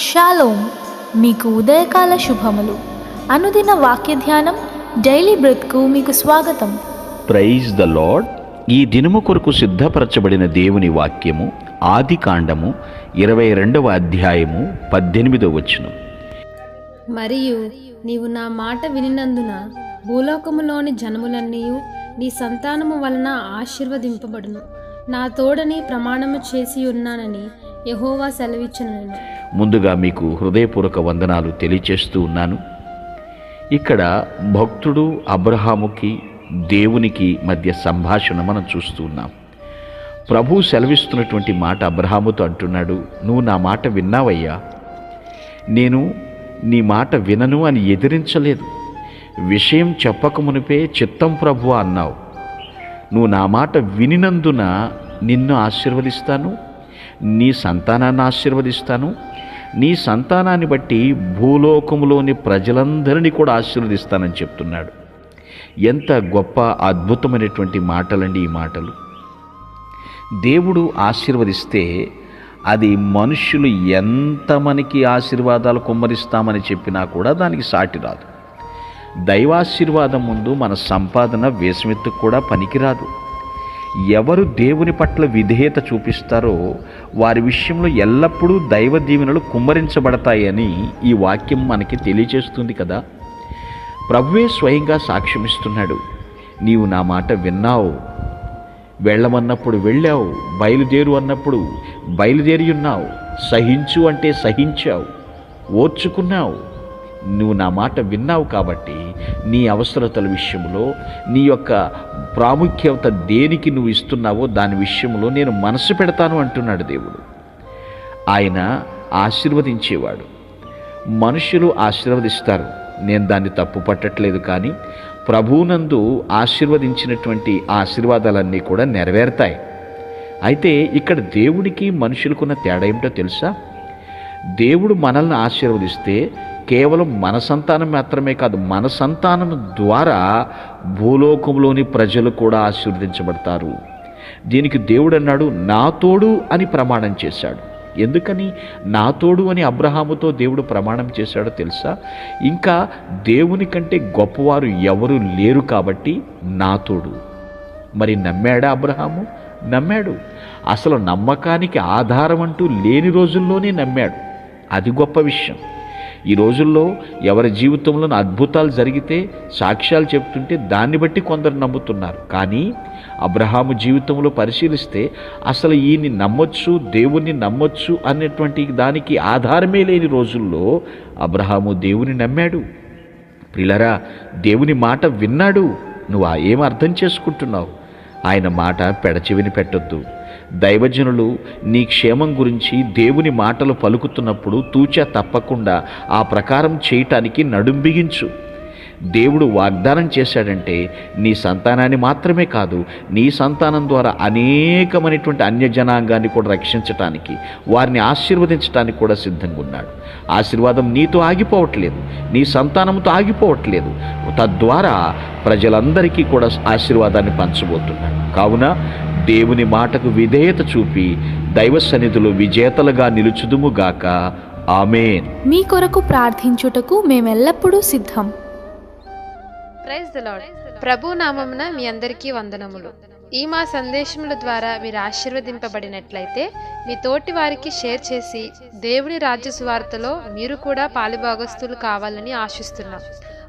Shalom మీకు ఉదయకాల శుభములు. అనుదిన వాక్య ధ్యానం డైలీ బ్రెత్కు మీకు స్వాగతం. Praise the Lord. ఈ దినము కొరకు సిద్ధపరచబడిన దేవుని వాక్యము ఆది కాండము ఇరవై రెండవ అధ్యాయము పద్దెనిమిదవ వచనం. మరియు నీవు నా మాట వినినందున భూలోకములోని జనములన్నీ నీ సంతానము వలన ఆశీర్వదింపబడును. నా తోడని ప్రమాణము చేసి ఉన్నానని యహోవా సెలవిచ్చునని ముందుగా మీకు హృదయపూర్వక వందనాలు తెలియచేస్తూ ఉన్నాను. ఇక్కడ భక్తుడు అబ్రహాముకి దేవునికి మధ్య సంభాషణ మనం చూస్తూ ఉన్నాం. ప్రభు సెలవిస్తున్నటువంటి మాట అబ్రహాముతో అంటున్నాడు నువ్వు నా మాట విన్నావయ్యా? నేను నీ మాట వినను అని ఎదిరించలేదు. విషయం చెప్పకమునిపే చిత్తం ప్రభు అన్నావు. నువ్వు నా మాట వినినందున నిన్ను ఆశీర్వదిస్తాను నీ సంతానాన్ని ఆశీర్వదిస్తాను. నీ సంతానాన్ని బట్టి భూలోకములోని ప్రజలందరినీ కూడా ఆశీర్వదిస్తానని చెప్తున్నాడు. ఎంత గొప్ప అద్భుతమైనటువంటి మాటలండి ఈ మాటలు. దేవుడు ఆశీర్వదిస్తే అది మనుషులు ఎంత మనకి ఆశీర్వాదాలు కుమ్మరిస్తామని చెప్పినా కూడా దానికి సాటి రాదు. దైవాశీర్వాదం ముందు మన సంపాదన వేసమెత్తుకు కూడా పనికిరాదు. ఎవరు దేవుని పట్ల విధేయత చూపిస్తారో వారి విషయంలో ఎల్లప్పుడూ దైవ దీవెనలు కుమ్మరించబడతాయని ఈ వాక్యం మనకి తెలియచేస్తుంది కదా. ప్రభువే స్వయంగా సాక్ష్యమిస్తున్నాడు. నీవు నా మాట విన్నావు. వెళ్ళమన్నప్పుడు వెళ్ళావు. బయలుదేరు అన్నప్పుడు బయలుదేరి ఉన్నావు. సహించు అంటే సహించావు. ఓర్చుకున్నావు. నువ్వు నా మాట విన్నావు కాబట్టి నీ అవసరతల విషయంలో నీ యొక్క ప్రాముఖ్యత దేనికి నువ్వు ఇస్తున్నావో దాని విషయంలో నేను మనసు పెడతాను అంటున్నాడు దేవుడు. ఆయన ఆశీర్వదించేవాడు. మనుషులు ఆశీర్వదిస్తారు. నేను దాన్ని తప్పు పట్టట్లేదు కానీ ప్రభువునందు ఆశీర్వదించినటువంటి ఆశీర్వాదాలన్నీ కూడా నెరవేరుతాయి. అయితే ఇక్కడ దేవుడికి మనుషులకున్న తేడా ఏమిటో తెలుసా? దేవుడు మనల్ని ఆశీర్వదిస్తే కేవలం మన సంతానం మాత్రమే కాదు మన సంతానం ద్వారా భూలోకంలోని ప్రజలు కూడా ఆశీర్వదించబడతారు. దీనికి దేవుడు అన్నాడు నా తోడు అని ప్రమాణం చేశాడు. ఎందుకని? నా తోడు అని అబ్రహాముతో దేవుడు ప్రమాణం చేశాడో తెలుసా? ఇంకా దేవుని కంటే గొప్పవారు ఎవరు లేరు కాబట్టి నా తోడు. మరి నమ్మాడా అబ్రహాము? నమ్మాడు. అసలు నమ్మకానికి ఆధారం అంటూ లేని రోజుల్లోనే నమ్మాడు. అది గొప్ప విషయం. ఈ రోజుల్లో ఎవరి జీవితంలో అద్భుతాలు జరిగితే సాక్ష్యాలు చెప్తుంటే దాన్ని బట్టి కొందరు నమ్ముతున్నారు. కానీ అబ్రహాము జీవితంలో పరిశీలిస్తే అసలు ఈయన్ని నమ్మొచ్చు దేవుణ్ణి నమ్మొచ్చు అనేటువంటి దానికి ఆధారమే లేని రోజుల్లో అబ్రహాము దేవుని నమ్మాడు. ప్రిలరా దేవుని మాట విన్నాడు. నువ్వు ఏం అర్థం చేసుకుంటున్నావు? ఆయన మాట పెడచెవిని పెట్టొద్దు. దైవజనులు నీ క్షేమం గురించి దేవుని మాటలు పలుకుతున్నప్పుడు తూచా తప్పకుండా ఆ ప్రకారం చేయటానికి నడుం బిగించు దేవుడు వాగ్దానం చేశాడంటే నీ సంతానాన్ని మాత్రమే కాదు నీ సంతానం ద్వారా అనేకమైనటువంటి అన్య జనాంగాన్ని కూడా రక్షించటానికి వారిని ఆశీర్వదించడానికి కూడా సిద్ధంగా ఉన్నాడు. ఆశీర్వాదం నీతో ఆగిపోవట్లేదు నీ సంతానంతో ఆగిపోవట్లేదు. తద్వారా ప్రజలందరికీ కూడా ఆశీర్వాదాన్ని పంచబోతున్నాడు. కావున దేవుని మాటకు విధేయత చూపి దైవ సన్నిధిలో విజేతలుగా నిలుచుదుముగాక. ఆమెన్. మీ కొరకు ప్రార్థించుటకు మేమెల్లప్పుడూ సిద్ధం. Praise the lord. ప్రభు నామమున మీ అందరికీ వందనములు. ఈ మా సందేశముల ద్వారా మీరు ఆశీర్వదింపబడినట్లయితే మీ తోటి వారికి షేర్ చేసి దేవుని రాజ్య సువార్తలో మీరు కూడా పాలుభాగస్తులు కావాలని ఆశిస్తున్నాం.